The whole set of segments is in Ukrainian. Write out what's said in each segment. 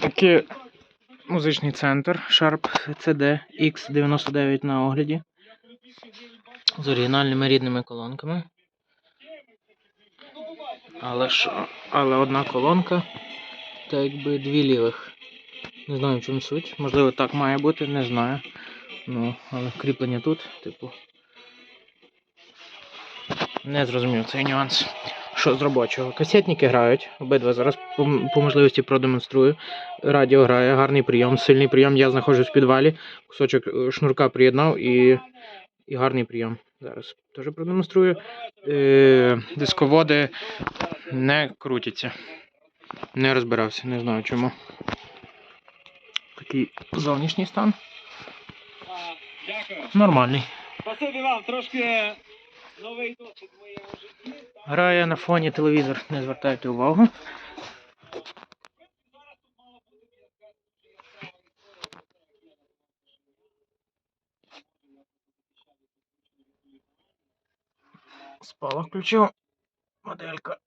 Такий музичний центр Sharp CD X99 на огляді. З оригінальними рідними колонками. Але що? Але одна колонка, та якби дві лівих. Не знаю, в чому суть. Можливо, так має бути, не знаю. Ну, але кріплення тут, типу. Не зрозумів цей нюанс. Що з робочого? Касетники грають, обидва зараз по, по можливості продемонструю. Радіо грає, гарний прийом, сильний прийом. Я знаходжусь в підвалі, кусочок е, шнурка приєднав і, і гарний прийом. Зараз теж продемонструю. Е, дисководи не крутяться. Не розбирався, не знаю чому. Такий зовнішній стан. Нормальний. Спасибі вам, трошки Грає на фоні телевізор, не звертайте увагу. Спала включив. Моделька.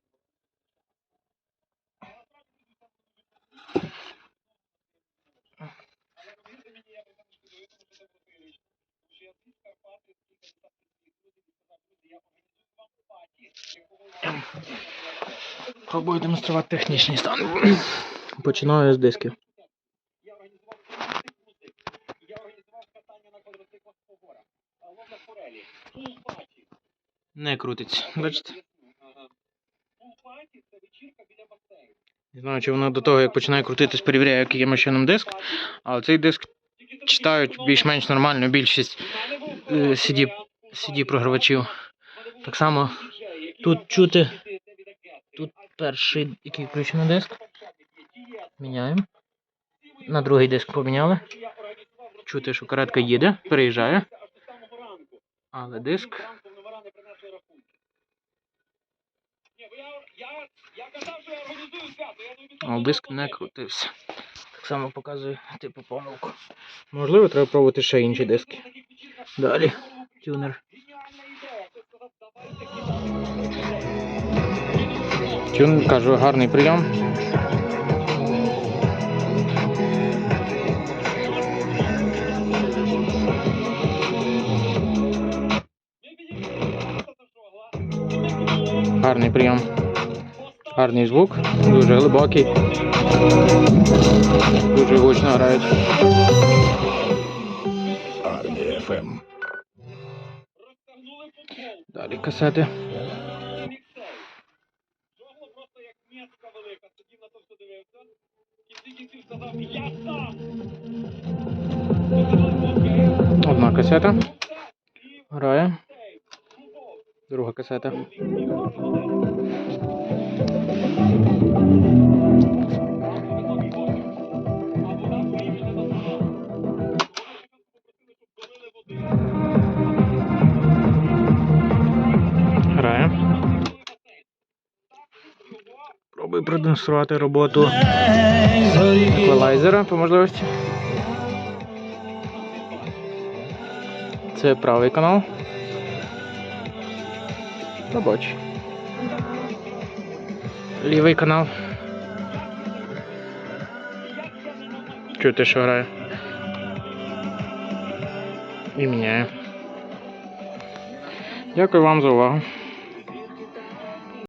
Пробую демонструвати технічний стан. Починаю з дисків. Не крутиться. Бачите? Не знаю, чи воно до того, як починає крутитись, перевіряє, яким чином диск. Але цей диск читають більш-менш нормально більшість Був, е, CD був Так само тут чути-. Тут перший, який включений диск. Міняємо. На другий диск поміняли. Чути, що каретка їде, переїжджає. Але диск. О, диск не крутився. Так само показує типу помилку. Можливо, треба пробувати ще інші диски. Далі. Тюнер. Геніальна ідея. Хтось сказав, давайте кидати. Тюн, кажу, гарний прийом. Ми підійшли до жогла. Гарний прийом. Гарний звук, дуже глибокий. Дуже гучно грають. Армія ФМ. Далі касети. Міксей. Жогло просто як м'ятка Пробую продемонструвати роботу еквалайзера по можливості. Це правий канал. Робочий. Лівий канал. Чути, що грає. І міняє. Дякую вам за увагу.